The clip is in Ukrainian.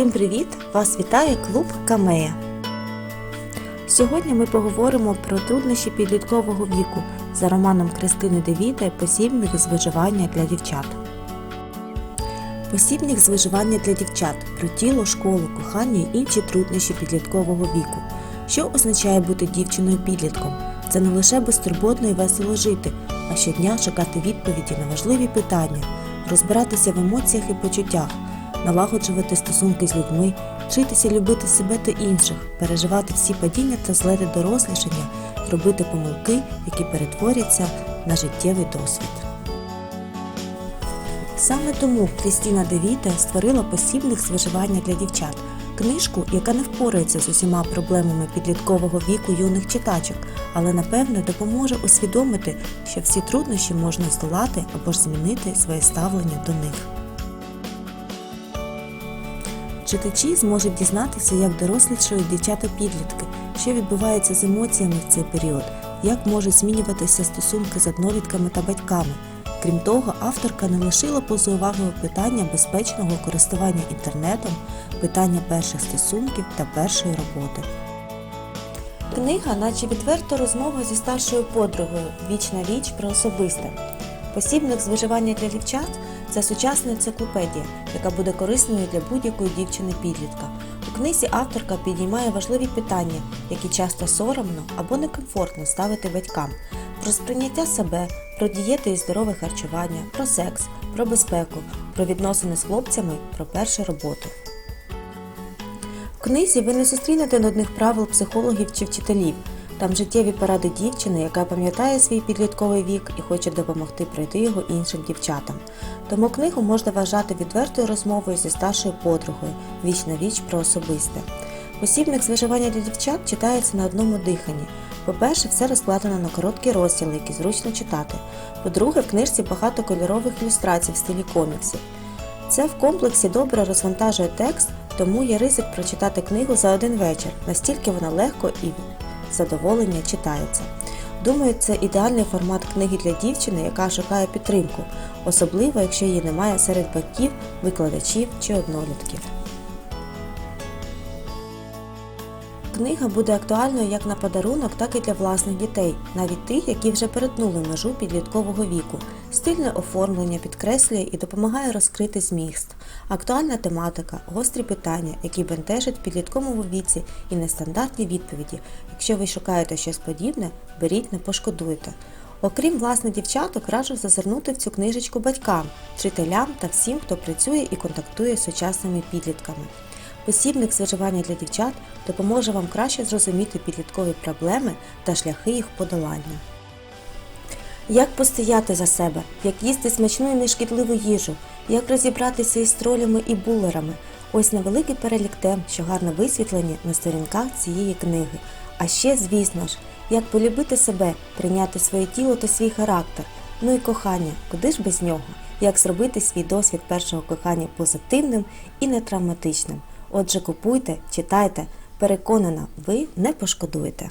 Всім привіт! Вас вітає клуб Камея. Сьогодні ми поговоримо про труднощі підліткового віку за романом Кристини Девіта Посібник з виживання для дівчат. Посібник з виживання для дівчат про тіло, школу, кохання і інші труднощі підліткового віку. Що означає бути дівчиною підлітком? Це не лише безтурботно і весело жити, а щодня шукати відповіді на важливі питання, розбиратися в емоціях і почуттях, налагоджувати стосунки з людьми, вчитися любити себе та інших, переживати всі падіння та злети дорослішання, робити помилки, які перетворяться на життєвий досвід. Саме тому Крістіна Девіта створила посібник з виживання для дівчат, книжку, яка не впорається з усіма проблемами підліткового віку юних читачок, але напевно допоможе усвідомити, що всі труднощі можна здолати або ж змінити своє ставлення до них. Читачі зможуть дізнатися, як дорослішають дівчата-підлітки, що відбувається з емоціями в цей період, як можуть змінюватися стосунки з однолітками та батьками. Крім того, авторка не лишила поза увагою питання безпечного користування інтернетом, питання перших стосунків та першої роботи. Книга, наче відверта розмова зі старшою подругою Вічна річ про особисте. Посібник з виживання для дівчат це сучасна енциклопедія, яка буде корисною для будь-якої дівчини-підлітка. У книзі авторка підіймає важливі питання, які часто соромно або некомфортно ставити батькам. Про сприйняття себе, про дієти і здорове харчування, про секс, про безпеку, про відносини з хлопцями, про першу роботу. В книзі ви не зустрінете нудних правил психологів чи вчителів. Там життєві поради дівчини, яка пам'ятає свій підлітковий вік і хоче допомогти пройти його іншим дівчатам. Тому книгу можна вважати відвертою розмовою зі старшою подругою віч на віч про особисте. Посібник з виживання для дівчат читається на одному диханні. По-перше, все розкладено на короткі розділи, які зручно читати. По-друге, в книжці багато кольорових ілюстрацій в стилі коміксів. Це в комплексі добре розвантажує текст, тому є ризик прочитати книгу за один вечір, настільки вона легко і задоволення читається. Думаю, це ідеальний формат книги для дівчини, яка шукає підтримку, особливо якщо її немає серед батьків, викладачів чи однолітків. Книга буде актуальною як на подарунок, так і для власних дітей, навіть тих, які вже перетнули межу підліткового віку. Стильне оформлення підкреслює і допомагає розкрити зміст. Актуальна тематика, гострі питання, які бентежать в підлітковому віці і нестандартні відповіді. Якщо ви шукаєте щось подібне, беріть, не пошкодуйте. Окрім власне дівчаток, раджу зазирнути в цю книжечку батькам, вчителям та всім, хто працює і контактує з сучасними підлітками. Посібник з для дівчат допоможе вам краще зрозуміти підліткові проблеми та шляхи їх подолання. Як постояти за себе, як їсти смачну і нешкідливу їжу, як розібратися із тролями і булерами. Ось невеликий перелік тем, що гарно висвітлені на сторінках цієї книги. А ще, звісно ж, як полюбити себе, прийняти своє тіло та свій характер. Ну і кохання, куди ж без нього? Як зробити свій досвід першого кохання позитивним і нетравматичним. Отже, купуйте, читайте, переконана, ви не пошкодуєте.